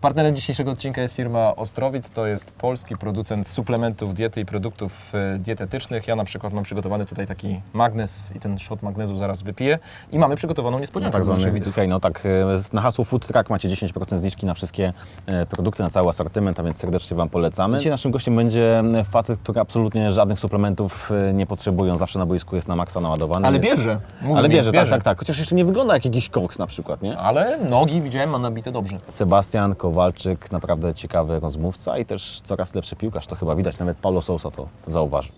Partnerem dzisiejszego odcinka jest firma Ostrowit. To jest polski producent suplementów diety i produktów e, dietetycznych. Ja na przykład mam przygotowany tutaj taki magnes i ten shot magnezu zaraz wypiję. I mamy przygotowaną niespodziankę Tak dla naszych widzów. hej, no tak, e, na hasło Food Truck macie 10% zniżki na wszystkie e, produkty, na cały asortyment, a więc serdecznie Wam polecamy. Dzisiaj naszym gościem będzie facet, który absolutnie żadnych suplementów nie potrzebuje, on zawsze na boisku jest na maksa naładowany. Ale jest- bierze. Mówi Ale mi, bierze, tak, tak, tak. Chociaż jeszcze nie wygląda jak jakiś koks na przykład, nie? Ale nogi widziałem, ma nabite dobrze. Sebastian Kowalczyk, naprawdę ciekawy rozmówca i też coraz lepszy piłkarz, to chyba widać, nawet Paulo Sousa to zauważył.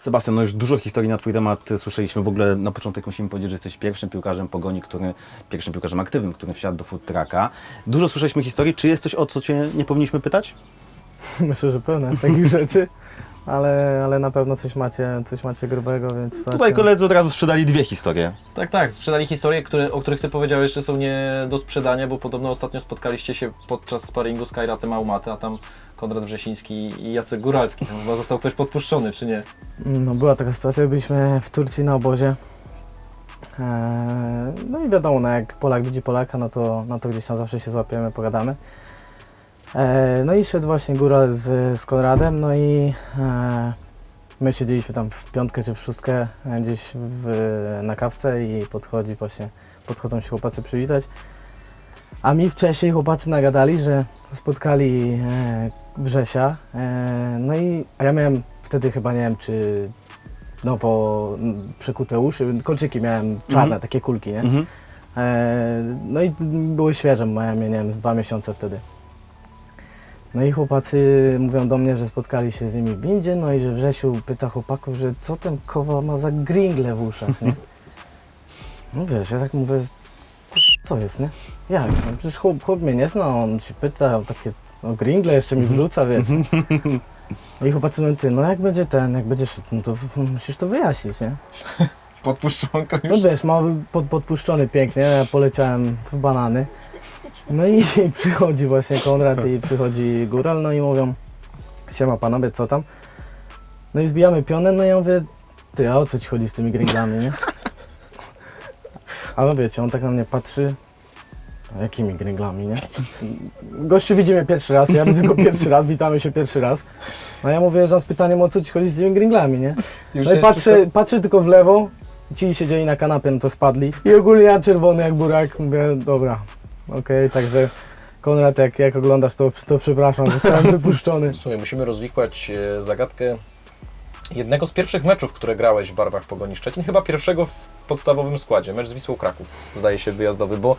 Sebastian, no już dużo historii na Twój temat słyszeliśmy. W ogóle na początek musimy powiedzieć, że jesteś pierwszym piłkarzem Pogoni, który, pierwszym piłkarzem aktywnym, który wsiadł do food trucka. Dużo słyszeliśmy historii. Czy jest coś, o co Cię nie powinniśmy pytać? Myślę, że pełne takich rzeczy, ale, ale na pewno coś macie, coś macie grubego, więc... Tutaj koledzy od razu sprzedali dwie historie. Tak, tak. Sprzedali historie, które, o których Ty powiedziałeś, że są nie do sprzedania, bo podobno ostatnio spotkaliście się podczas sparingu z Kajratem Aumaty, a tam Konrad Wrzesiński i Jacek Góralski. Tam chyba został ktoś podpuszczony, czy nie? No była taka sytuacja, byliśmy w Turcji na obozie. Eee, no i wiadomo, no jak Polak widzi Polaka, no to, no to gdzieś tam zawsze się złapiemy, pogadamy. Eee, no i szedł właśnie góra z, z Konradem, no i eee, my siedzieliśmy tam w piątkę czy w szóstkę e, gdzieś w, na kawce i podchodzi właśnie, podchodzą się chłopacy przywitać. A mi wcześniej chłopacy nagadali, że spotkali e, Wrzesia, e, no i a ja miałem wtedy chyba, nie wiem, czy nowo przekute uszy, kolczyki miałem czarne, Mhm. takie kulki, nie? Mhm. E, no i były świeże, miałem nie wiem, z dwa miesiące wtedy. No i chłopacy mówią do mnie, że spotkali się z nimi w windzie, no i że Wrzesiu pyta chłopaków, że co ten kowa ma za gringle w uszach, nie? No wiesz, ja tak mówię, "Kur- co jest, nie? Jak? No przecież chłop, chłop mnie nie zna, on się pyta o takie, no gringle jeszcze mi wrzuca, wiesz. No i chłopacy mówią, ty, no jak będzie ten, jak będziesz, no to musisz to wyjaśnić, nie? Podpuszczonko No wiesz, mam pod, podpuszczony pięknie, ja poleciałem w banany. No i przychodzi właśnie Konrad i przychodzi Góral, no i mówią, siema panowie, co tam? No i zbijamy pionę, no i ja mówię, ty, a o co ci chodzi z tymi gringlami, nie? A no wiecie, on tak na mnie patrzy, "A jakimi gringlami, nie? Gościu widzimy pierwszy raz, ja widzę go pierwszy raz, witamy się pierwszy raz. No ja mówię, że z pytaniem o co ci chodzi z tymi gringlami, nie? No i patrzę, patrzę tylko w lewo, ci siedzieli na kanapie, no to spadli. I ogólnie ja czerwony jak burak, mówię, dobra, okej, także Konrad, jak, jak oglądasz to, to przepraszam, zostałem wypuszczony. W sumie musimy rozwikłać e, zagadkę jednego z pierwszych meczów, które grałeś w barwach Pogoni Szczecin, chyba pierwszego w podstawowym składzie, mecz z Wisłą Kraków, zdaje się wyjazdowy, bo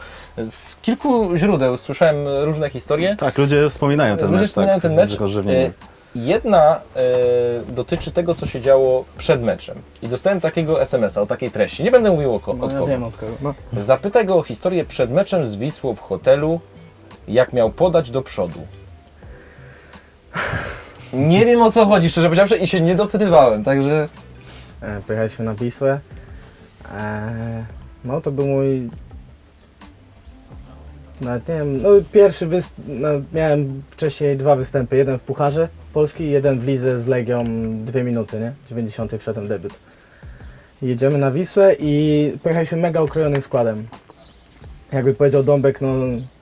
z kilku źródeł słyszałem różne historie. Tak, ludzie wspominają ten Ludzie mecz, wspominają tak, ten mecz. z rozrzewnieniem. Jedna e, dotyczy tego, co się działo przed meczem. I dostałem takiego SMS-a o takiej treści. Nie będę mówił o ko- No, kogo. od kogo. No. Zapytaj go o historię przed meczem z Wisłą w hotelu, jak miał podać do przodu. Nie wiem o co chodzi, szczerze powiedziawszy, i się nie dopytywałem, także E, pojechaliśmy na Wisłę. E, no to był mój... Nawet nie wiem, no pierwszy występ, no, miałem wcześniej dwa występy, jeden w Pucharze Polski jeden w Lidze z Legią dwie minuty, nie? 90 wszedłem debiut. Jedziemy na Wisłę i pojechaliśmy mega okrojonym składem. Jakby powiedział Dąbek, no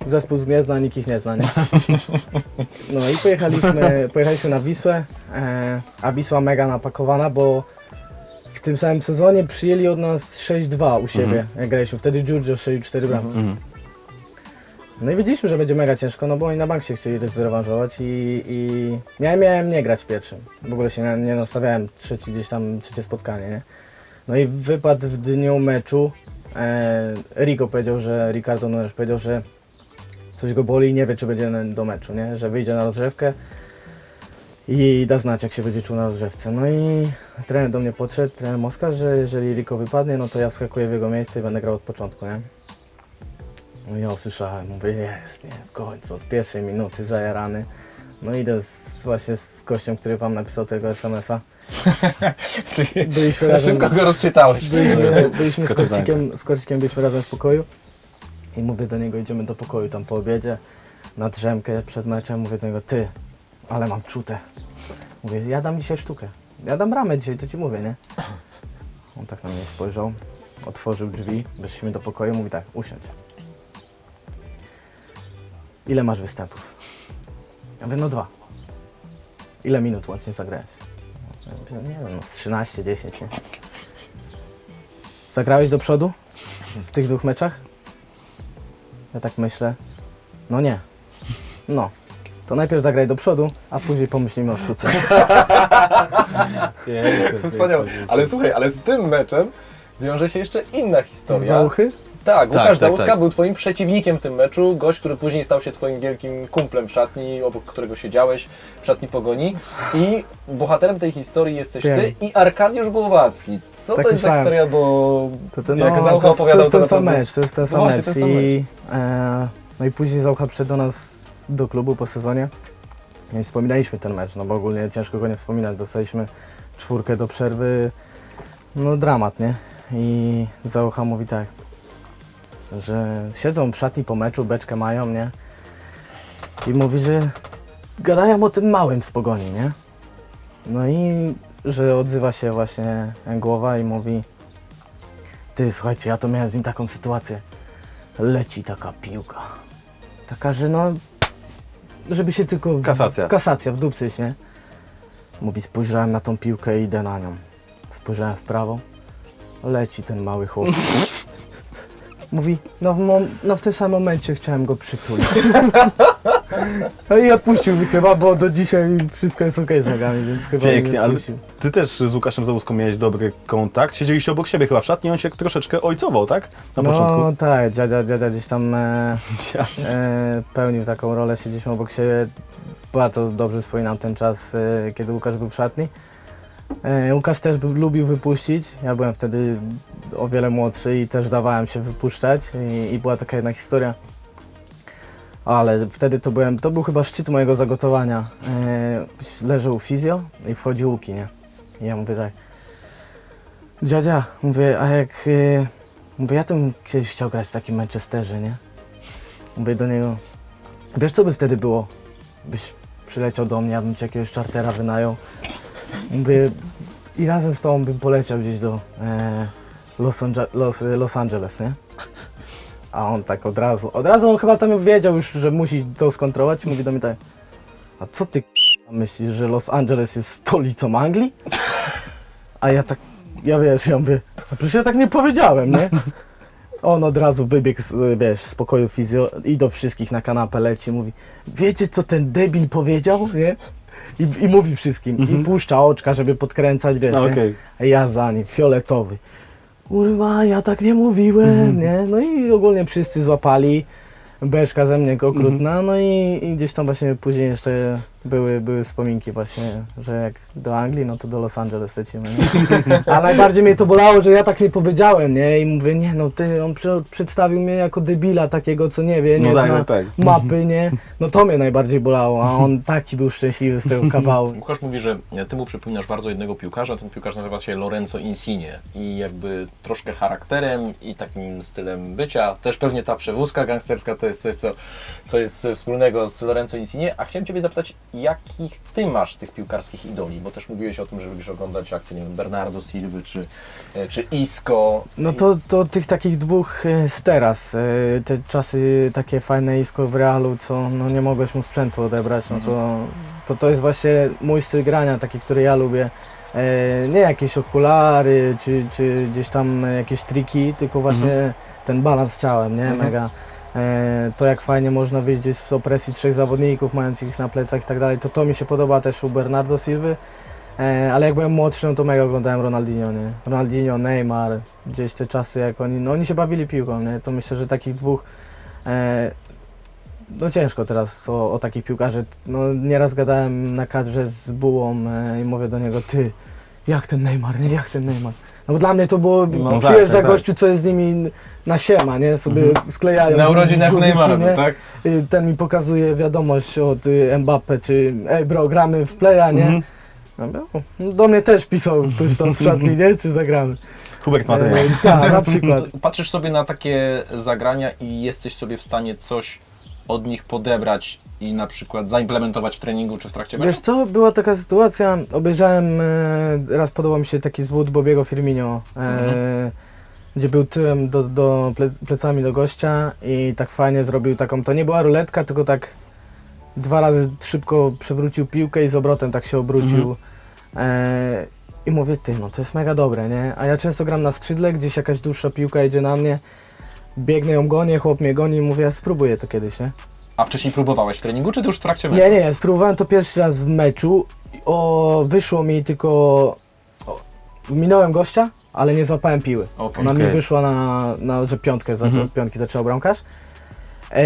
zespół z Gniezna, nikt ich nie zna, nie? No i pojechaliśmy, pojechaliśmy na Wisłę, e, a Wisła mega napakowana, bo w tym samym sezonie przyjęli od nas 6-2 u siebie, jak graliśmy. Wtedy Giorgio strzelił 4 bramki. Mhm. No i wiedzieliśmy, że będzie mega ciężko, no bo oni na bank się chcieli zrewanżować i, i ja miałem nie grać w pierwszym. W ogóle się nie, nastawiałem trzeci gdzieś tam, trzecie spotkanie, nie? No i wypadł w dniu meczu. E, Rico powiedział, że, Ricardo Nunes powiedział, że coś go boli i nie wie, czy będzie do meczu, nie? Że wyjdzie na rozgrzewkę i da znać, jak się będzie czuł na rozgrzewce. No i trener do mnie podszedł, trener Moska, że jeżeli Rico wypadnie, no to ja wskakuję w jego miejsce i będę grał od początku, nie? No ja usłyszałem, mówię, jest, nie, w końcu, od pierwszej minuty zajarany. No idę z, właśnie z gościem, który wam napisał tego SMS-a. czyli Byliśmy razem, szybko go rozczytałeś. byliśmy, byliśmy z, Tylko czytałem. Korcikiem, z Korcikiem byliśmy razem w pokoju. I mówię do niego, idziemy do pokoju tam po obiedzie, na drzemkę przed meczem. Mówię do niego, ty, ale mam czutę. Mówię, ja dam dzisiaj sztukę. Ja dam ramę dzisiaj, to ci mówię, nie? On tak na mnie spojrzał. otworzył drzwi, weszliśmy do pokoju, mówi tak, usiądź. Ile masz występów? Ja mówię, no dwa. Ile minut łącznie zagrałeś? Ja mówię, nie wiem, no z 13, 10, nie? Zagrałeś do przodu w tych dwóch meczach? Ja tak myślę, no nie. No, to najpierw zagraj do przodu, a później pomyślimy o sztuce. Wspaniałe. Ale słuchaj, ale z tym meczem wiąże się jeszcze inna historia. Załuchy? Tak, Łukasz tak, Załuska tak. był twoim przeciwnikiem w tym meczu, gość, który później stał się twoim wielkim kumplem w szatni, obok którego siedziałeś w szatni Pogoni i bohaterem tej historii jesteś Wiem. ty i Arkadiusz Głowacki. Co Tak to jest za myślałem. historia, bo To, to, jak no, Załucha to, opowiadał, jest ten sam naprawdę- mecz, to jest ten sam No właśnie, mecz. ten sam I, e, no i później Załucha przyszedł do nas do klubu po sezonie. No i wspominaliśmy ten mecz, no bo ogólnie ciężko go nie wspominać. Dostaliśmy czwórkę do przerwy, no dramat, nie? I Załucha mówi tak, że siedzą w szatni po meczu, beczkę mają, nie? I mówi, że gadają o tym małym z pogoni, nie? No i że odzywa się właśnie głowa i mówi ty, słuchajcie, ja to miałem z nim taką sytuację. Leci taka piłka. Taka, że no... Żeby się tylko... W, Kasacja. W kasacja, w dupcyś, nie? Mówi, spojrzałem na tą piłkę i idę na nią. Spojrzałem w prawo. Leci ten mały chłop. Mówi, no w, mom- no w tym samym momencie chciałem go przytulić. No i odpuścił mi chyba, bo do dzisiaj wszystko jest okej z nogami, więc chyba Pięknie, ale odpuścił. ty też z Łukaszem Załuską miałeś dobry kontakt. Siedzieliście obok siebie chyba w szatni, on się troszeczkę ojcował, tak? Na no początku. tak, dziadzia, dziadzia gdzieś tam e, e, pełnił taką rolę, siedzieliśmy obok siebie. Bardzo dobrze wspominam ten czas, e, kiedy Łukasz był w szatni. E, Łukasz też lubił wypuścić, ja byłem wtedy o wiele młodszy i też dawałem się wypuszczać i, i była taka jedna historia. Ale wtedy to byłem, to był chyba szczyt mojego zagotowania. E, leżał fizjo i wchodzi Łuki, nie? I ja mówię tak, dziadzia, mówię, a jak, e, mówię, ja to bym kiedyś chciał grać w takim Manchesterze, nie? Mówię do niego, wiesz co by wtedy było? Byś przyleciał do mnie, ja bym ci jakiegoś czartera wynajął. Mówię, i razem z tobą bym poleciał gdzieś do e, Los, Los, Los Angeles, nie? A on tak od razu, od razu on chyba tam wiedział już, że musi to skontrolować mówi do mnie tak, a co ty k***a, myślisz, że Los Angeles jest stolicą Anglii? A ja tak, ja wiesz, ja mówię, a przecież ja tak nie powiedziałem, nie? On od razu wybiegł z, wiesz, z pokoju fizjo i do wszystkich na kanapę leci, mówi, wiecie co ten debil powiedział, nie? I, i mówi wszystkim, i puszcza oczka, żeby podkręcać, wiesz, No nie? okej. A ja za nim, fioletowy. Kurwa, ja tak nie mówiłem, nie? No i ogólnie wszyscy złapali. Beczka ze mnie okrutna, no i, i gdzieś tam właśnie później jeszcze były, były wspominki właśnie, że jak do Anglii, no to do Los Angeles lecimy. Nie? A najbardziej mnie to bolało, że ja tak nie powiedziałem, nie? I mówię, nie no, ty, on prze- przedstawił mnie jako debila takiego, co nie wie, nie No tak, zna no tak. mapy, nie? No to mnie najbardziej bolało, a on taki był szczęśliwy z tego kawału. Łukasz mówi, że ty mu przypominasz bardzo jednego piłkarza, ten piłkarz nazywa się Lorenzo Insigne i jakby troszkę charakterem i takim stylem bycia, też pewnie ta przewózka gangsterska to jest coś, co, co jest wspólnego z Lorenzo Insigne, a chciałem Ciebie zapytać, jakich Ty masz tych piłkarskich idoli, bo też mówiłeś o tym, że lubisz oglądać akcje, nie wiem, Bernardo Silva czy, e, czy Isco. No to, to tych takich dwóch e, z teraz, e, te czasy takie fajne isko w realu, co no nie mogłeś mu sprzętu odebrać, no to, to to jest właśnie mój styl grania, taki, który ja lubię. Nie jakieś okulary, czy, czy gdzieś tam jakieś triki, tylko właśnie ten balans ciałem, nie? Mhm. Mega. E, To jak fajnie można wyjść z opresji trzech zawodników, mając ich na plecach i tak dalej, to to mi się podoba też u Bernardo Silva. E, ale jak byłem młodszy, no to mega oglądałem Ronaldinho, nie? Ronaldinho, Neymar, gdzieś te czasy jak oni, no oni się bawili piłką, nie? To myślę, że takich dwóch, e, no ciężko teraz o, o takich piłkarzy. No nieraz gadałem na kadrze z Bułą i mówię do niego, ty, jak ten Neymar, nie? Jak ten Neymar? No bo dla mnie to było, No tak, przyjeżdża tak, tak. gościu, co jest z nimi na siema, nie? Sobie sklejają. Na urodzinach w Neymara, górniki, nie? tak? Y, ten mi pokazuje wiadomość od y, Mbappe, czy ej bro, gramy w playa, nie? Mhm. No, no, do mnie też pisał ktoś tam z szatni, nie? Czy zagramy? Hubert Mateusz. E, tak, na przykład. Patrzysz sobie na takie zagrania i jesteś sobie w stanie coś od nich podebrać i na przykład zaimplementować w treningu czy w trakcie meczu? Wiesz co, była taka sytuacja, obejrzałem, e, raz podobał mi się taki zwód Bobiego Firmino. E, gdzie był tyłem do, do ple, plecami do gościa i tak fajnie zrobił taką, to nie była ruletka, tylko tak dwa razy szybko przewrócił piłkę i z obrotem tak się obrócił. E, I mówię, ty, no to jest mega dobre, nie? A ja często gram na skrzydle, gdzieś jakaś dłuższa piłka idzie na mnie, biegnę ją gonię, chłop mnie goni i mówię, spróbuję to kiedyś, nie? A wcześniej próbowałeś w treningu, czy to już w trakcie meczu? Nie, nie, nie, spróbowałem to pierwszy raz w meczu. i O, wyszło mi tylko. O, minąłem gościa, ale nie złapałem piły. Okej. Ona mi Okej. wyszła na, na że piątkę zaczął, Mhm. od piątki zaczął bramkarz. E,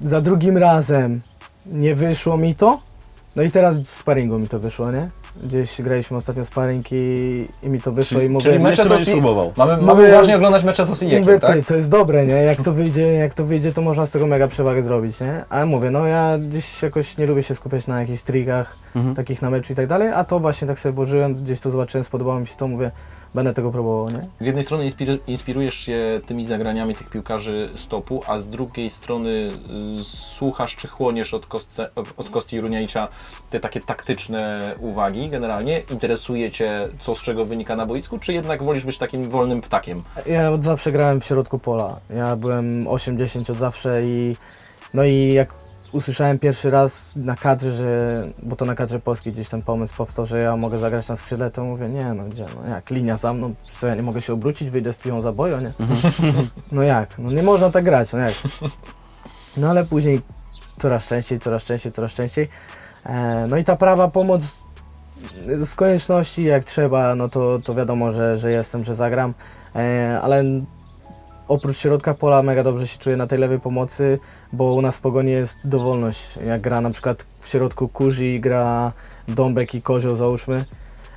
za drugim razem nie wyszło mi to. No i teraz z sparingu mi to wyszło, nie? Gdzieś graliśmy ostatnio sparring i, i mi to wyszło i mówię, czyli mecze z próbował. Mamy, Mówię- mamy uważnie oglądać mecze z Osijekiem, Mówię, tak? ty, to jest dobre, nie? Jak to wyjdzie, jak to wyjdzie, to można z tego mega przewagę zrobić, nie? Ale mówię, no ja gdzieś jakoś nie lubię się skupiać na jakichś trikach, Mhm. takich na meczu i tak dalej, a to właśnie tak sobie włożyłem, gdzieś to zobaczyłem, spodobało mi się to, mówię, będę tego próbował, nie? Z jednej strony inspiru- inspirujesz się tymi zagraniami tych piłkarzy stopu, a z drugiej strony y, słuchasz czy chłoniesz od, Koste, od Kosti Runiajcza te takie taktyczne uwagi generalnie? Interesuje Cię, co z czego wynika na boisku, czy jednak wolisz być takim wolnym ptakiem? Ja od zawsze grałem w środku pola, ja byłem 8-10 od zawsze i no i jak usłyszałem pierwszy raz na kadrze, że, bo to na kadrze polskiej gdzieś ten pomysł powstał, że ja mogę zagrać na skrzydle, to mówię, nie no gdzie, no jak, linia za mną, co ja nie mogę się obrócić, wyjdę z piłą za bojo, nie? No jak, no nie można tak grać, no jak. No ale później coraz częściej, coraz częściej, coraz częściej. E, no i ta prawa pomoc z konieczności, jak trzeba, no to, to wiadomo, że, że jestem, że zagram, e, ale oprócz środka pola mega dobrze się czuję na tej lewej pomocy, bo u nas w Pogoni jest dowolność. Jak gra na przykład w środku Kurzi, gra Dąbek i Kozioł załóżmy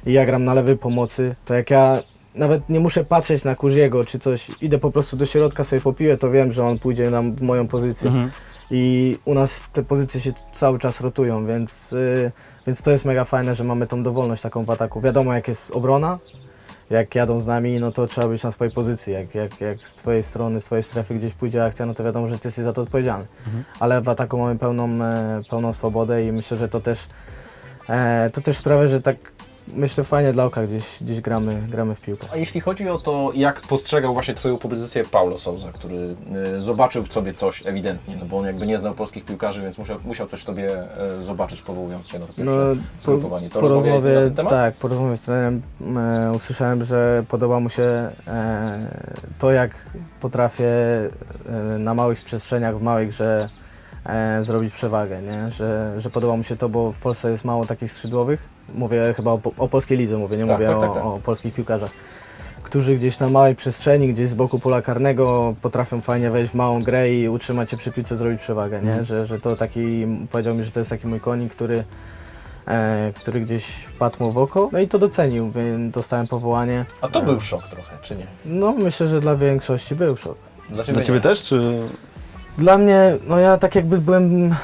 i ja gram na lewej pomocy, to jak ja nawet nie muszę patrzeć na Kurziego czy coś, idę po prostu do środka sobie popiję, to wiem, że on pójdzie na, w moją pozycję. Mhm. I u nas te pozycje się cały czas rotują, więc, y, więc to jest mega fajne, że mamy tą dowolność taką w ataku. Wiadomo jak jest obrona, jak jadą z nami, no to trzeba być na swojej pozycji. Jak, jak, jak z twojej strony, z twojej strefy gdzieś pójdzie akcja, no to wiadomo, że ty jesteś za to odpowiedzialny. Ale w ataku mamy pełną, e, pełną swobodę i myślę, że to też, e, to też sprawia, że tak myślę fajnie dla oka gdzieś, gdzieś gramy, gramy w piłkę. A jeśli chodzi o to, jak postrzegał właśnie Twoją pozycję Paulo Souza, który y, zobaczył w sobie coś ewidentnie, no bo on jakby nie znał polskich piłkarzy, więc musiał, musiał coś w Tobie y, zobaczyć, powołując się na to pierwsze No, po, zgrupowanie. To po nim na ten temat? tak, po rozmowie z trenerem e, usłyszałem, że podoba mu się e, to, jak potrafię e, na małych przestrzeniach, w małej grze e, zrobić przewagę, nie? Że, że podoba mu się to, bo w Polsce jest mało takich skrzydłowych. Mówię chyba o, o polskiej lidze, mówię, nie Tak, mówię tak, o, tak, tak. o polskich piłkarzach. Którzy gdzieś na małej przestrzeni, gdzieś z boku pola karnego potrafią fajnie wejść w małą grę i utrzymać się przy piłce, zrobić przewagę, nie? Mhm. Że, że to taki, powiedział mi, że to jest taki mój konik, który, e, który gdzieś wpadł mu w oko. No i to docenił, więc dostałem powołanie. A to E, był szok trochę, czy nie? No myślę, że dla większości był szok. Dla Ciebie, Dla Ciebie nie. też, czy... Dla mnie, no ja tak jakby byłem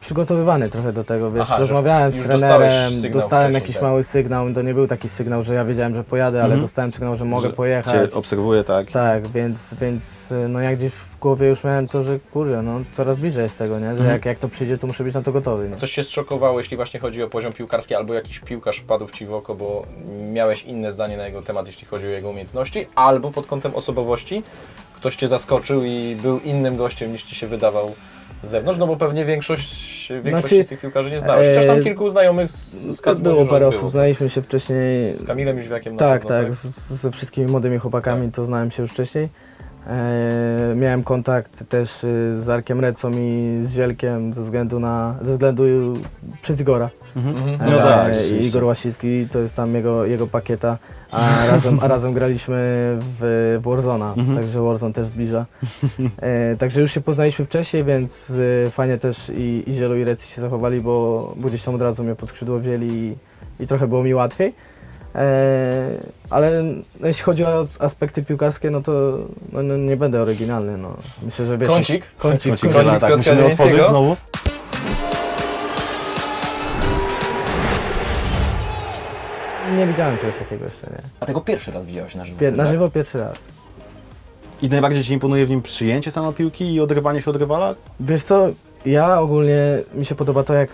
przygotowywany trochę do tego, wiesz, Aha, że rozmawiałem z trenerem, sygnał dostałem wcześniej, jakiś tak. mały sygnał, to nie był taki sygnał, że ja wiedziałem, że pojadę, ale Mhm. dostałem sygnał, że mogę pojechać. Obserwuję, tak? Tak, więc, więc y, no ja gdzieś w głowie już miałem to, że kurde, no coraz bliżej jest tego, nie? Że Mhm. jak, jak to przyjdzie, to muszę być na to gotowy. Nie? Coś się zszokowało, jeśli właśnie chodzi o poziom piłkarski, albo jakiś piłkarz wpadł Ci w oko, bo miałeś inne zdanie na jego temat, jeśli chodzi o jego umiejętności, albo pod kątem osobowości ktoś Cię zaskoczył i był innym gościem niż Ci się wydawał z zewnątrz, no bo pewnie większość, Znaczy, z tych piłkarzy nie znałeś. Chociaż tam e, kilku znajomych z, z kadry Było parę było. osób, znaliśmy się wcześniej. Z Kamilem Jóźwiakiem na Tak, pewno, tak, z, z- ze wszystkimi młodymi chłopakami to znałem się już wcześniej. E, miałem kontakt też y, z Arkiem Recą i z Zielkiem ze względu na, ze względu przez Igora. Mhm. No E, tak, I rzeczywiście. Igor Łasicki to jest tam jego, jego pakieta, a razem, a razem graliśmy w, w Warzona, Mhm. także Warzone też zbliża. E, także już się poznaliśmy wcześniej, więc e, fajnie też i, i Zielu i Recy się zachowali, bo, bo gdzieś tam od razu mnie pod skrzydło wzięli i, i trochę było mi łatwiej. E, ale jeśli chodzi o aspekty piłkarskie, no to no, no, nie będę oryginalny. No. Myślę, że wiecie, Kącik? Kącik, Kącik, kącik. żela, tak, musimy otworzyć znowu. Nie widziałem czegoś takiego jeszcze, nie. A tego pierwszy raz widziałeś na żywo? Pier- na tak? żywo pierwszy raz. I najbardziej Ci imponuje w nim przyjęcie samo piłki i odrywanie się od rywala? Wiesz co, ja ogólnie mi się podoba to, jak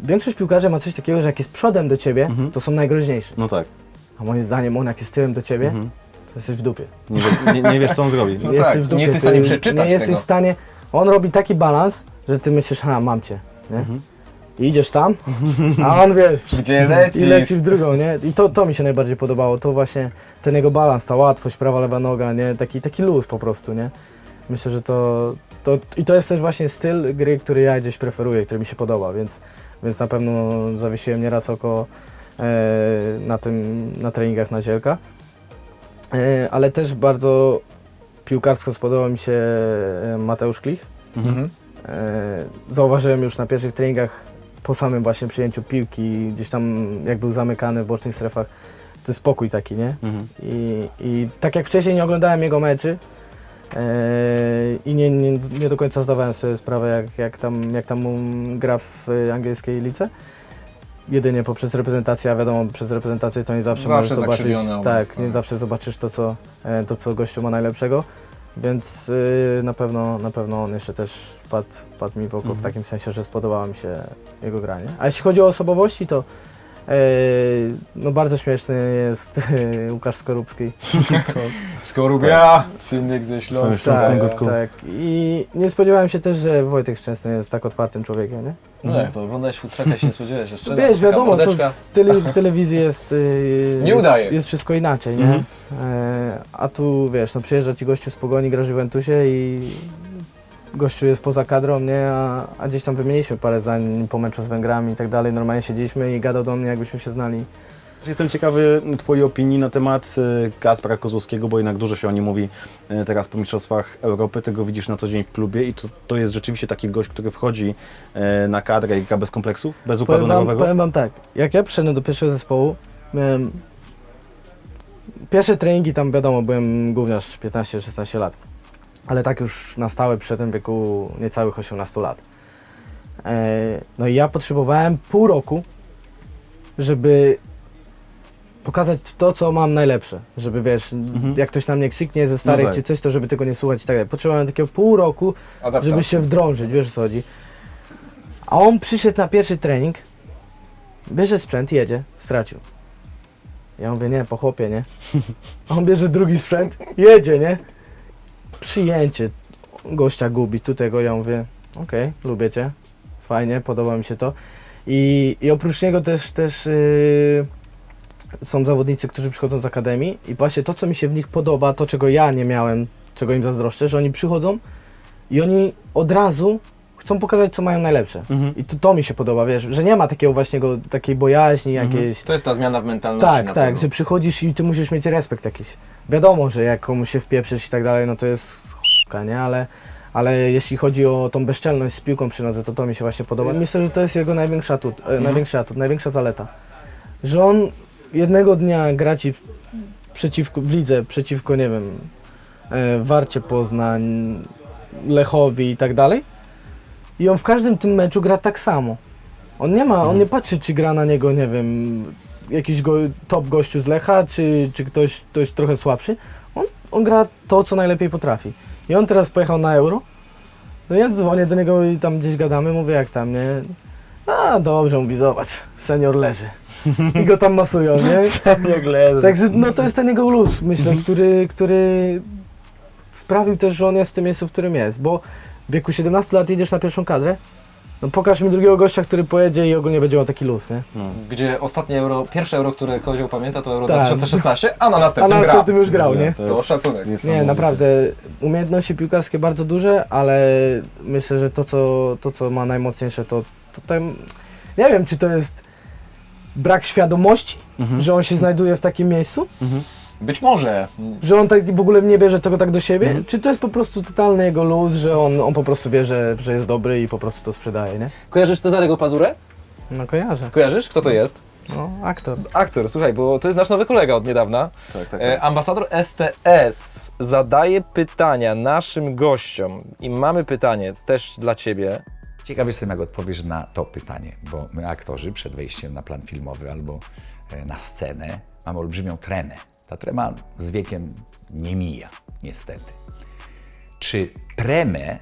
większość piłkarzy ma coś takiego, że jak jest przodem do ciebie, Mhm. to są najgroźniejsi. No tak. A moim zdaniem on jak jest tyłem do ciebie, Mhm. jesteś w dupie. Nie, wie- nie, nie wiesz, co on zrobi. No jesteś tak, w dupie. nie jesteś w ty stanie przeczytać Nie jesteś tego. w stanie, on robi taki balans, że ty myślisz, ha, mam cię, nie? Mhm. I idziesz tam, a on wie, Gdzie lecisz? i leci w drugą, nie? I to, to mi się najbardziej podobało, to właśnie ten jego balans, ta łatwość, prawa, lewa noga, nie? Taki, taki luz po prostu, nie? Myślę, że to, to... I to jest też właśnie styl gry, który ja gdzieś preferuję, który mi się podoba, więc, więc na pewno zawiesiłem nieraz oko e, na tym, na treningach na Zielka. E, ale też bardzo piłkarsko spodobał mi się e, Mateusz Klich. Mhm. E, zauważyłem już na pierwszych treningach po samym właśnie przyjęciu piłki, gdzieś tam jak był zamykany w bocznych strefach, ten spokój taki, nie? Mhm. I, I tak jak wcześniej nie oglądałem jego meczy i nie, nie, nie do końca zdawałem sobie sprawę, jak, jak, tam, jak tam gra w e, angielskiej lice. Jedynie poprzez reprezentację, a wiadomo, przez reprezentację to nie zawsze, Zawsze możesz zobaczyć. zakrzywiony obraz, Tak, nie tak. zawsze zobaczysz to, co, e, to, co gościu ma najlepszego. Więc y, na, pewno, na pewno on jeszcze też wpadł, wpadł mi w oko w takim sensie, że spodobała mi się jego granie. A jeśli chodzi o osobowości, to no bardzo śmieszny jest e, Łukasz Skorupski. Skorupia, synek ze Śląska. Tak, tak. I nie spodziewałem się też, że Wojtek Szczęsny jest tak otwartym człowiekiem, nie? No jak to, oglądałeś futraka i się nie spodziewałeś jeszcze? Wiesz, Taka wiadomo, to- mordeczka. Tele, w telewizji jest, y, Nie jest, udaje. jest wszystko inaczej, nie? Mhm. E, a tu wiesz, no przyjeżdża ci gościu z Pogoni, gra w Juventusie i gościu jest poza kadrą, nie? A, a gdzieś tam wymieniliśmy parę zdań po meczu z Węgrami i tak dalej. Normalnie siedzieliśmy i gadał do mnie, jakbyśmy się znali. Jestem ciekawy Twojej opinii na temat e, Kacpra Kozłowskiego, bo jednak dużo się o nim mówi e, teraz po Mistrzostwach Europy. Ty go widzisz na co dzień w klubie i to, to jest rzeczywiście taki gość, który wchodzi e, na kadrę i gra bez kompleksów, bez układu Powiem wam, nerwowego? powiem wam tak, jak ja przyszedłem do pierwszego zespołu, miałem... Pierwsze treningi tam wiadomo, byłem gówniarz 15-16 lat. Ale tak już na stałe przyszedłem w wieku niecałych 18 lat. E, no i ja potrzebowałem pół roku, żeby pokazać to, co mam najlepsze. Żeby wiesz, Mhm. jak ktoś na mnie krzyknie ze starych tak. czy coś, to żeby tego nie słuchać i tak dalej. Potrzebowałem takiego pół roku, Adaptacja. żeby się wdrążyć, wiesz o co chodzi. A on przyszedł na pierwszy trening, bierze sprzęt, jedzie, stracił. Ja mówię, nie, po chłopie, nie? A on bierze drugi sprzęt, jedzie, nie? Przyjęcie, gościa gubi, tutaj go, ja mówię, okej, lubię cię, fajnie, podoba mi się to. I, i oprócz niego też, też yy, są zawodnicy, którzy przychodzą z akademii i właśnie to, co mi się w nich podoba, to czego ja nie miałem, czego im zazdroszczę, że oni przychodzą i oni od razu chcą pokazać, co mają najlepsze. Mhm. I to, to mi się podoba, wiesz, że nie ma takiego właśnie go, takiej bojaźni Mhm. jakiejś. To jest ta zmiana w mentalności Tak, na tak, pewno. że przychodzisz i ty musisz mieć respekt jakiś. Wiadomo, że jak komuś się wpieprzysz i tak dalej, no to jest ch**ka, nie? Ale, ale jeśli chodzi o tą bezczelność z piłką przy nodze, to to mi się właśnie podoba. Myślę, że to jest jego największy atut, e, największy atut, największa zaleta. Że on jednego dnia gra ci przeciwko, w lidze, przeciwko, nie wiem, e, Warcie Poznań, Lechowi i tak dalej. I on w każdym tym meczu gra tak samo. On nie ma, on nie patrzy, czy gra na niego, nie wiem, jakiś go, top gościu z Lecha, czy, czy ktoś, ktoś trochę słabszy. On, on gra to, co najlepiej potrafi. I on teraz pojechał na Euro. No ja dzwonię do niego i tam gdzieś gadamy, mówię jak tam, nie? A dobrze, mówi, zobacz, senior leży. I go tam masują, nie? Jak leży. Także no to jest ten jego luz, myślę, który, który sprawił też, że on jest w tym miejscu, w którym jest, bo w wieku 17 lat jedziesz na pierwszą kadrę, no pokaż mi drugiego gościa, który pojedzie i ogólnie będzie miał taki luz, nie? No. Gdzie ostatnie euro, pierwsze euro, które Kozioł pamięta, to euro Tak. 2016, a na A następnym na gra. następnym już grał, nie? To szacunek. Nie, niesamowite. naprawdę, umiejętności piłkarskie bardzo duże, ale myślę, że to, co, to, co ma najmocniejsze, to, to tam, nie wiem, czy to jest brak świadomości, Mhm. że on się znajduje w takim miejscu, Mhm. Być może. że on tak w ogóle nie bierze tego tak do siebie, Mhm. czy to jest po prostu totalny jego luz, że on, on po prostu wie, że, że jest dobry i po prostu to sprzedaje, nie? Kojarzysz Cezarego Pazurę? No kojarzę. Kojarzysz? Kto to jest? No, aktor. Aktor, słuchaj, bo to jest nasz nowy kolega od niedawna. Tak, tak, E, tak. ambasador STS zadaje pytania naszym gościom i mamy pytanie też dla Ciebie. Ciekaw jestem, jak odpowiesz na to pytanie, bo my aktorzy przed wejściem na plan filmowy albo e, na scenę mamy olbrzymią trenę. Ta trema z wiekiem nie mija, niestety. Czy tremę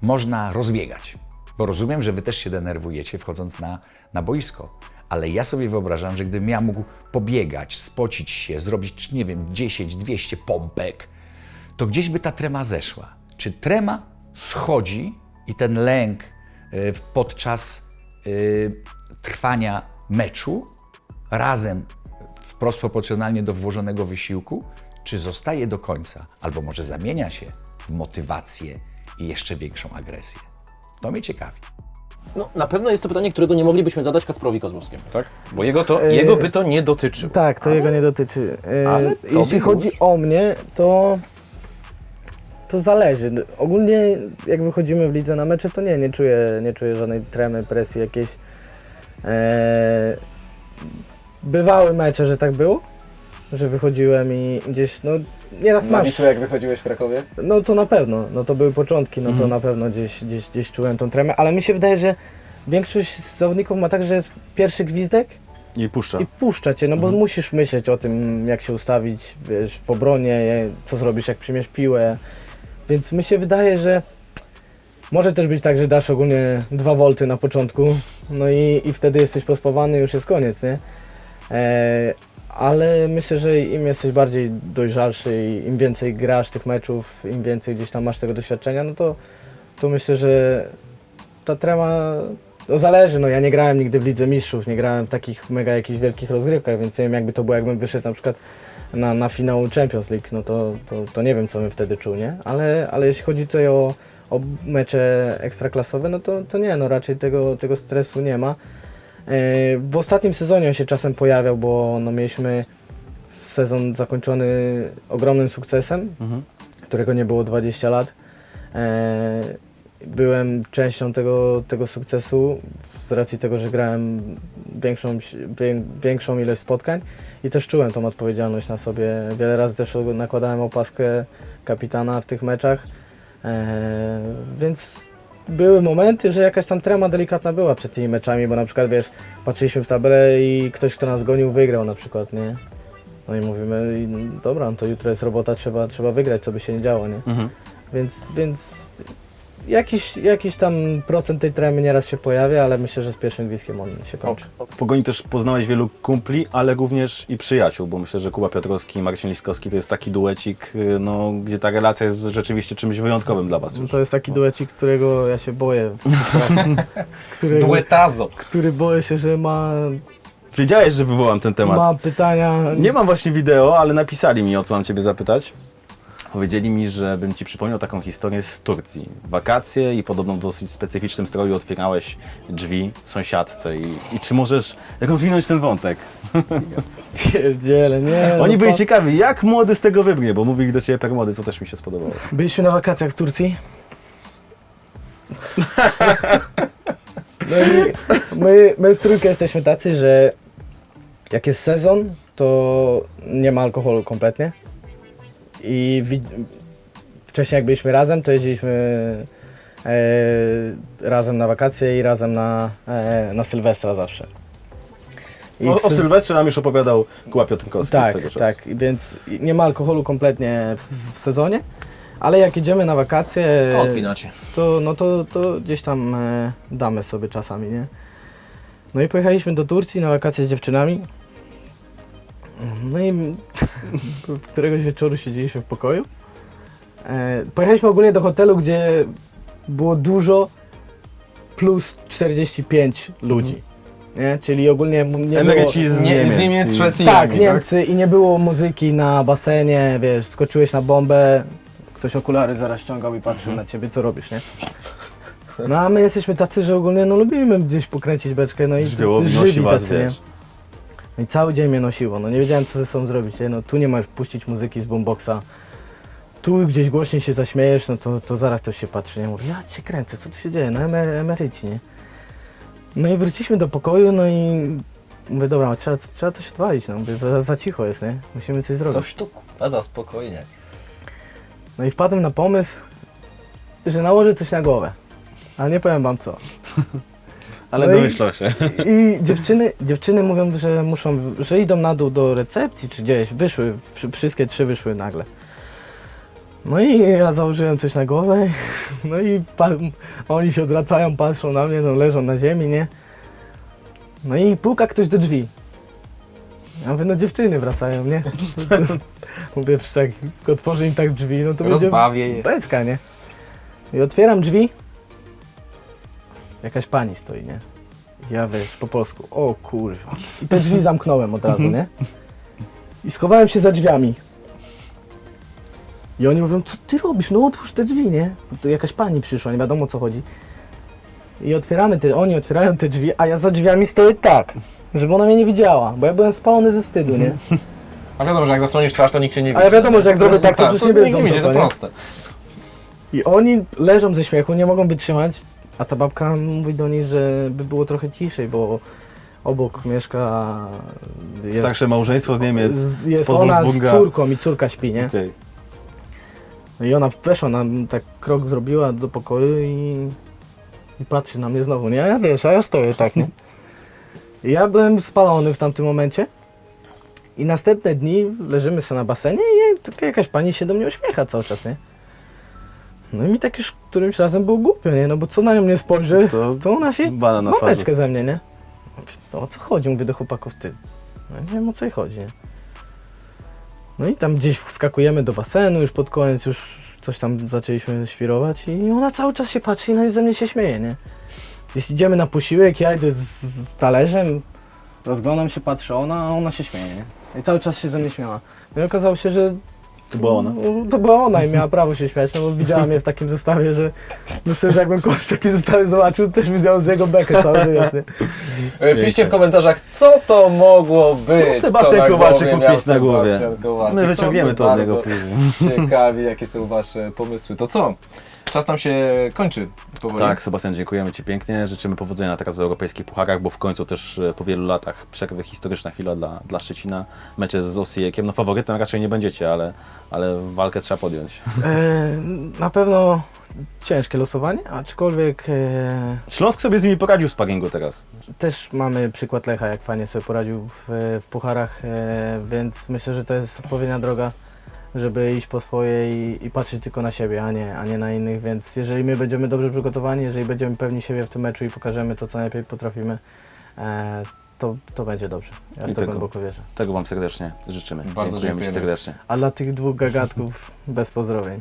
można rozbiegać? Bo rozumiem, że wy też się denerwujecie wchodząc na, na boisko, Ale ja sobie wyobrażam, że gdybym ja mógł pobiegać, spocić się, zrobić, nie wiem, 10, 200 pompek, to gdzieś by ta trema zeszła. Czy trema schodzi i ten lęk y, podczas y, trwania meczu razem wprost proporcjonalnie do włożonego wysiłku, czy zostaje do końca, albo może zamienia się w motywację i jeszcze większą agresję? To mnie ciekawi. No, na pewno jest to pytanie, którego nie moglibyśmy zadać Kasprowi Kozłowskiemu, tak? Bo jego, to, E, jego by to nie dotyczył. Tak, to jego nie dotyczy. E, Ale Jeśli już. chodzi o mnie, to to zależy. Ogólnie jak wychodzimy w lidze na mecze, to nie, nie czuję, nie czuję żadnej tremy, presji jakiejś. E, bywały mecze, że tak było, że wychodziłem i gdzieś, no nieraz masz. jak wychodziłeś w Krakowie? No to na pewno, no to były początki, no to na pewno gdzieś, gdzieś, gdzieś czułem tą tremę, ale mi się wydaje, że większość zawodników ma tak, że jest pierwszy gwizdek I puszcza. i puszcza cię, no bo musisz myśleć o tym, jak się ustawić, wiesz, w obronie, co zrobisz, jak przyjmiesz piłę. Więc mi się wydaje, że może też być tak, że dasz ogólnie 2 volty na początku, no i, i wtedy jesteś pospawany, już jest koniec, nie? E, ale myślę, że im jesteś bardziej dojrzalszy i im więcej grasz tych meczów, im więcej gdzieś tam masz tego doświadczenia, no to, to myślę, że ta trema no zależy, no ja nie grałem nigdy w Lidze Mistrzów, nie grałem w takich mega jakichś wielkich rozgrywkach, więc nie wiem jakby to było, jakbym wyszedł na przykład na, na finał Champions League, no to, to, to nie wiem co bym wtedy czuł, nie? Ale, ale jeśli chodzi tutaj o, o mecze ekstraklasowe, no to, to nie, no raczej tego, tego stresu nie ma. E, W ostatnim sezonie on się czasem pojawiał, bo no mieliśmy sezon zakończony ogromnym sukcesem, Mhm. którego nie było 20 lat. E, Byłem częścią tego, tego sukcesu z racji tego, że grałem większą, wię- większą ilość spotkań i też czułem tą odpowiedzialność na sobie. Wiele razy też nakładałem opaskę kapitana w tych meczach, e, więc były momenty, że jakaś tam trema delikatna była przed tymi meczami, bo na przykład wiesz, patrzyliśmy w tabelę i ktoś, kto nas gonił, wygrał na przykład, nie? No i mówimy, i dobra, no to jutro jest robota, trzeba, trzeba wygrać, co by się nie działo, nie? Mhm. Więc, więc jakiś, jakiś tam procent tej tremy nieraz się pojawia, ale myślę, że z pierwszym gwizdkiem on się kończy. W Pogoni też poznałeś wielu kumpli, ale również i przyjaciół, bo myślę, że Kuba Piotrowski i Marcin Liskowski to jest taki duecik, y, no, gdzie ta relacja jest rzeczywiście czymś wyjątkowym dla Was No już. to jest taki duecik, którego ja się boję. którego, Duetazo. który boję się, że ma, Wiedziałeś, że wywołam ten temat. ma pytania. Nie mam właśnie wideo, ale napisali mi, o co mam Ciebie zapytać. Powiedzieli mi, żebym Ci przypomniał taką historię z Turcji. Wakacje i podobno w dosyć specyficznym stroju otwierałeś drzwi sąsiadce. I, i czy możesz rozwinąć ten wątek? Pierdziele, nie. Oni no byli pa- ciekawi, jak młody z tego wybrnie, bo mówili do Ciebie per młody, co też mi się spodobało. Byliśmy na wakacjach w Turcji. No i my, my w trójkę jesteśmy tacy, że jak jest sezon, to nie ma alkoholu kompletnie. I wi- wcześniej jak byliśmy razem, to jeździliśmy e, razem na wakacje i razem na, e, na Sylwestra zawsze. I O, o Syl- Sylwestrze nam już opowiadał Kuba Piotrkowski tak, swego czasu. tak, więc nie ma alkoholu kompletnie w, w sezonie, ale jak jedziemy na wakacje, To odpinacie. to, no to, to gdzieś tam e, damy sobie czasami, nie? No i pojechaliśmy do Turcji na wakacje z dziewczynami. No i któregoś wieczoru siedzieliśmy w pokoju. E, pojechaliśmy ogólnie do hotelu, gdzie było dużo plus 45 ludzi. Nie? Czyli ogólnie nie było... Emeryci z Nie, Niemiec. z Niemiec, i- Szwecji, Tak, Anglii, Niemcy i nie było muzyki na basenie, wiesz, skoczyłeś na bombę, ktoś okulary zaraz ściągał i patrzył na ciebie, co robisz, nie? No a my jesteśmy tacy, że ogólnie no lubimy gdzieś pokręcić beczkę, no i Żywiołowi żywi nosi was, wiesz. No i cały dzień mnie nosiło, no nie wiedziałem co ze sobą zrobić, nie? No tu nie możesz puścić muzyki z boomboxa, tu gdzieś głośniej się zaśmiejesz, no to, to zaraz ktoś się patrzy, nie? Mówi, ja cię kręcę, co tu się dzieje, no emer emeryci, nie? No i wróciliśmy do pokoju, no i mówię, dobra, trzeba, trzeba coś odwalić, no mówię, za, za cicho jest, nie? Musimy coś zrobić. Coś tu kurwa za spokojnie. No i wpadłem na pomysł, że nałożę coś na głowę. Ale nie powiem wam co. Ale No się. I dziewczyny, dziewczyny mówią, że muszą, że idą na dół do recepcji czy gdzieś. Wyszły, wszy- wszystkie trzy wyszły nagle. No i ja założyłem coś na głowę, no i pa- oni się odwracają, patrzą na mnie, no leżą na ziemi, nie? No i puka ktoś do drzwi. Ja mówię, no dziewczyny wracają, nie? mówię, tak, jak otworzy im tak drzwi, no to będzie Rozbawię je. beczka, nie? I otwieram drzwi. Jakaś pani stoi, nie? Ja wiesz, po polsku, o kurwa. I te drzwi zamknąłem od razu, nie? I schowałem się za drzwiami. I oni mówią, co ty robisz? No otwórz te drzwi, nie? To jakaś pani przyszła, nie wiadomo o co chodzi. I otwieramy te, oni otwierają te drzwi, a ja za drzwiami stoję tak, żeby ona mnie nie widziała, bo ja byłem spalony ze wstydu, nie? A wiadomo, że jak zasłonisz twarz, to nikt się nie widzi. Ale wiadomo, że jak zrobię tak, to już nie nikt wiedzą, nie co widzi, to, to nie? proste. I oni leżą ze śmiechu, nie mogą wytrzymać, a ta babka mówi do nich, że by było trochę ciszej, bo obok mieszka... Jest, Starsze małżeństwo z Niemiec, z- z Jest ona z córką i córka śpi, nie? Okej. No i ona weszła, nam tak krok zrobiła do pokoju i, i patrzy na mnie znowu, nie? Ja wiesz, a ja stoję tak, nie? I ja byłem spalony w tamtym momencie i następne dni leżymy sobie na basenie i jakaś pani się do mnie uśmiecha cały czas, nie? No i mi tak już którymś razem było głupio, nie? No bo co na nią nie spojrzy, To to, ona się banan na twarzy. mameczkę ze mnie, nie? To o co chodzi? Mówię do chłopaków, ty. No nie wiem o co jej chodzi, nie? No i tam gdzieś wskakujemy do basenu, już pod koniec już coś tam zaczęliśmy świrować i ona cały czas się patrzy i na- ze mnie się śmieje, nie? Gdzieś idziemy na posiłek, ja idę z, z talerzem, rozglądam się, patrzę ona, a ona się śmieje, nie? I cały czas się ze mnie śmiała. No i okazało się, że To była ona? no, To była ona i miała prawo się śmiać, no bo widziała mnie w takim zestawie, że myślę, że jakbym kogoś w takim zestawie zobaczył, to też bym zdjął z niego bekę cały nie? E, Piszcie w komentarzach, co to mogło być. Sebastian co na Kowalczyk mieć na głowie. Sebastian Kowalczyk. My wyciągniemy mnie to od niego później. Ciekawi, jakie są Wasze pomysły. To co? Czas nam się kończy powoli. Tak, Sebastian, dziękujemy Ci pięknie. Życzymy powodzenia teraz w europejskich pucharach, bo w końcu też e, po wielu latach przerwy historyczna chwila dla, dla Szczecina. Mecze z Osijiekiem. No faworytem raczej nie będziecie, ale, ale walkę trzeba podjąć. E, na pewno ciężkie losowanie, aczkolwiek e, Śląsk sobie z nimi poradził w sparingu teraz. też mamy przykład Lecha, jak fajnie sobie poradził w, w pucharach, e, więc myślę, że to jest odpowiednia droga, żeby iść po swoje i, i patrzeć tylko na siebie, a nie, a nie na innych, więc jeżeli my będziemy dobrze przygotowani, jeżeli będziemy pewni siebie w tym meczu i pokażemy to, co najlepiej potrafimy, e, to, to będzie dobrze. Ja I w to tylko. głęboko wierzę. Tego Wam serdecznie życzymy. Bardzo dziękujemy Ci serdecznie. A dla tych dwóch gagatków bez pozdrowień.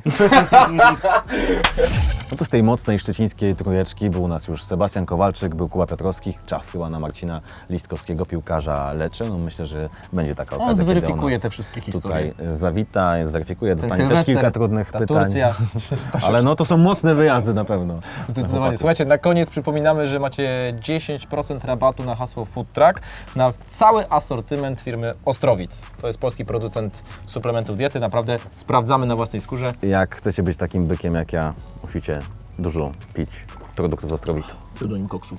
No to z tej mocnej szczecińskiej trójeczki był u nas już Sebastian Kowalczyk, był Kuba Piotrowski, czas chyba na Marcina Listkowskiego, piłkarza Leczy. No myślę, że będzie taka On okazja, kiedy zweryfikuje nas te wszystkie historie. Tutaj zawita, zweryfikuje, dostanie też Sylwester, kilka trudnych Ta pytań. Turcja. Ale no to są mocne wyjazdy na pewno. Zdecydowanie. Słuchajcie, na koniec przypominamy, że macie 10% rabatu na hasło Food Truck na cały asortyment firmy Ostrowit. To jest polski producent suplementów diety. Naprawdę sprawdzamy na własnej skórze. Jak chcecie być takim bykiem jak ja, musicie dużo pić produktów z Ostrowitu. Pseudonim koksu.